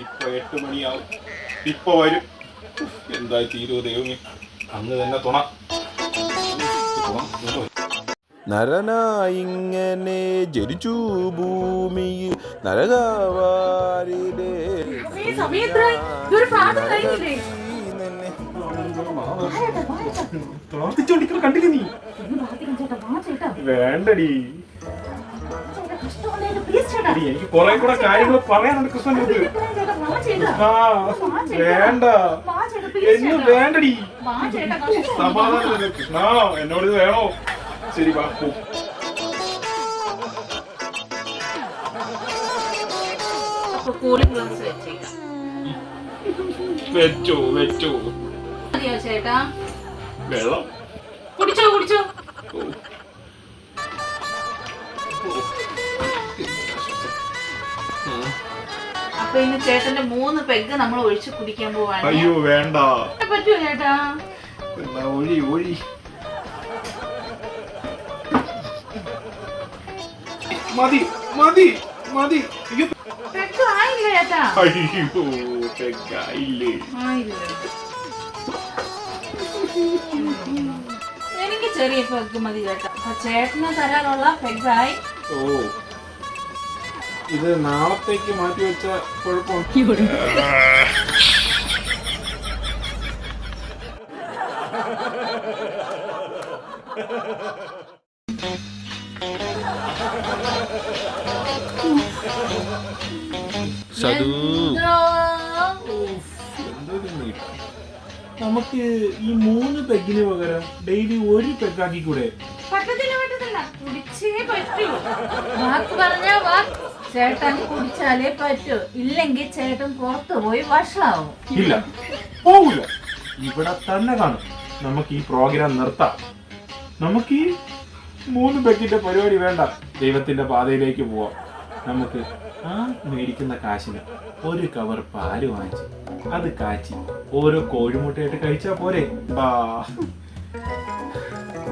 ഇപ്പൊ എട്ട് മണിയാവും. ഇപ്പൊ വരും. ഉഫ്, എന്തായി തീരുവോ ദൈവമേ? അന്ന് തന്നെ തുണ. നരനായിങ്ങനെ ജനിച്ചു ഭൂമിയിൽ നരകാവാരിലേ കണ്ടില്ല നീ? വേണ്ടടി. എനിക്ക് കുറെ കൂടെ കാര്യങ്ങൾ പറയാനുണ്ട് കൃഷ്ണൻ ആ വേണ്ട. വാ ചേട്ടാ പ്ലീസ് എന്ന് വേണ്ടടി. വാ ചേട്ടാ കഷ്ടം സമാധാനം കൃഷ്ണ എന്നോട് ഇത് വേണോ? ശരി ബാപ്പു പോ. അപ്പൊ കൂളിംഗ് ഗ്ലാസ് വെച്ചേക്കാം. വെച്ചോ വെച്ചോ. ചേട്ടാ? വെള്ളം. കുടിച്ചോ കുടിച്ചോ. അപ്പൊ ഇന്ന് ചേട്ടന്റെ മൂന്ന് പെഗ് നമ്മൾ ഒഴിച്ച് കുടിക്കാൻ പോവാണ്. അയ്യോ വേണ്ട. പറ്റുമോ ചേട്ടാ? ഒഴി ഒഴി. മതി മതി മതി. പെഗ് ആയില്ല ചേട്ടാ? അയ്യോ പെഗ്ഗായില്ലേ ആയില്ല. എനിക്ക് ചെറിയ പെഗ് മതി ചേട്ടാ. അപ്പൊ ചേട്ടന് തരാനുള്ള ആയി. ഓ. ഇത് നാളത്തേക്ക് മാറ്റി വെച്ച കുഴപ്പം. സതു നമുക്ക് ഈ മൂന്ന് പെഗിന് പകരം ഡെയിലി ഒരു പെഗാക്കി കൂടെ പറ്റത്തില്ല പറ്റത്തില്ല. കുടിച്ചേ പറ്റൂ. വാക്ക് പറഞ്ഞാ വാക്ക് ചേട്ടൻ കുടിച്ചാലേ പറ്റൂ. ഇല്ലെങ്കിൽ ചേട്ടൻ പുറത്തു പോയി വഷളാവും. ഇല്ല. പോവില്ല. ഇവിടെ തന്നെ കാണും. നമുക്ക് ഈ പ്രോഗ്രാം നിർത്താം. നമുക്ക് ഈ മൂന്ന് പെക്കിന്റെ പരിപാടി വേണ്ട. ദൈവത്തിന്റെ പാതയിലേക്ക് പോവാം. നമുക്ക് ആ മേടിക്കുന്ന കാശിന് ഒരു കവർ പാൽ വാങ്ങിച്ച് അത് കാച്ചി ഓരോ കോഴിമുട്ടയായിട്ട് കഴിച്ചാ പോരെ. ബാ.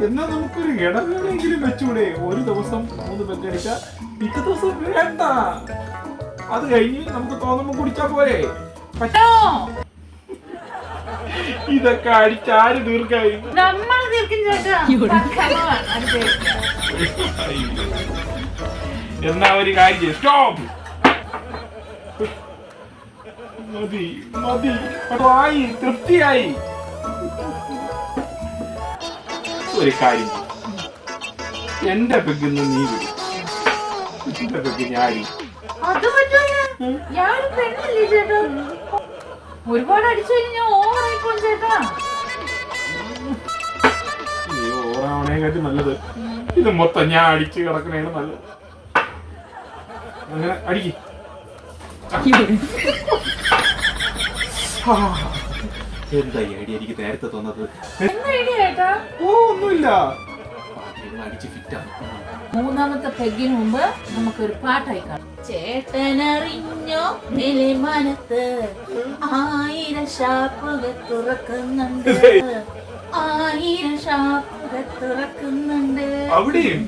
എന്നാ നമുക്കൊരു ഇടവേളയെങ്കിലും വെച്ചൂടെ ഒരു ദിവസം മൂന്ന് പെക്കടിച്ച പിറ്റേ ദിവസം വേണ്ട. അത് കഴിഞ്ഞ് നമുക്ക് തോന്നുമ്പോ കുടിച്ചാ പോരെ. പറ്റോ ഇതൊക്കെ അടിച്ചാര് തീർക്കായി നമ്മൾ തീർക്കും ചേട്ടാ. എന്നാ ഒരു കാര്യം സ്റ്റോപ്പ്. മതി മതി. അപ്പൊ ആയി തൃപ്തിയായി. ഒരു കാര്യം. എന്റെ പെഗ്ഗിന്ന് നീ വിടും. എന്റെ പെഗ് ഞാൻ? ഒരുപാട് അടിച്ചു ഞാൻ ഓവറായി ചേട്ടാ. നീ നല്ലത്. ഇത് മൊത്തം ഞാൻ അടിച്ച് കിടക്കണേണ് നല്ലത്. അങ്ങനെ അടിക്കും. എന്താ ഈ ഐഡിയ എനിക്ക് നേരത്തെ തന്നത്? ഓ ഒന്നുമില്ല. അടിച്ച് ഫിറ്റാണ് മൂന്നാമത്തെ പെഗിന് മുമ്പ് നമുക്കൊരു പാട്ടായി കാണാം. ചേട്ടനറിഞ്ഞോ നിലമനത്ത്? ആയിരം ഷാപ്പുകൾ തുറക്കുന്നുണ്ട്. ആയിരം ഷാപ്പുകൾ തുറക്കുന്നുണ്ട്. അവിടെയും.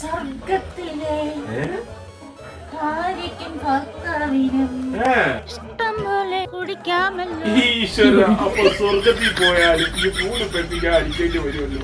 സ്വർഗത്തിലെ? ഭാര്യയ്ക്കും ഭർത്താവിനും ഈശ്വര അപ്പൊ സ്വർഗത്തിൽ പോയാലും ഈ മൂന്ന് അടിക്കേണ്ടി വരുമല്ലോ.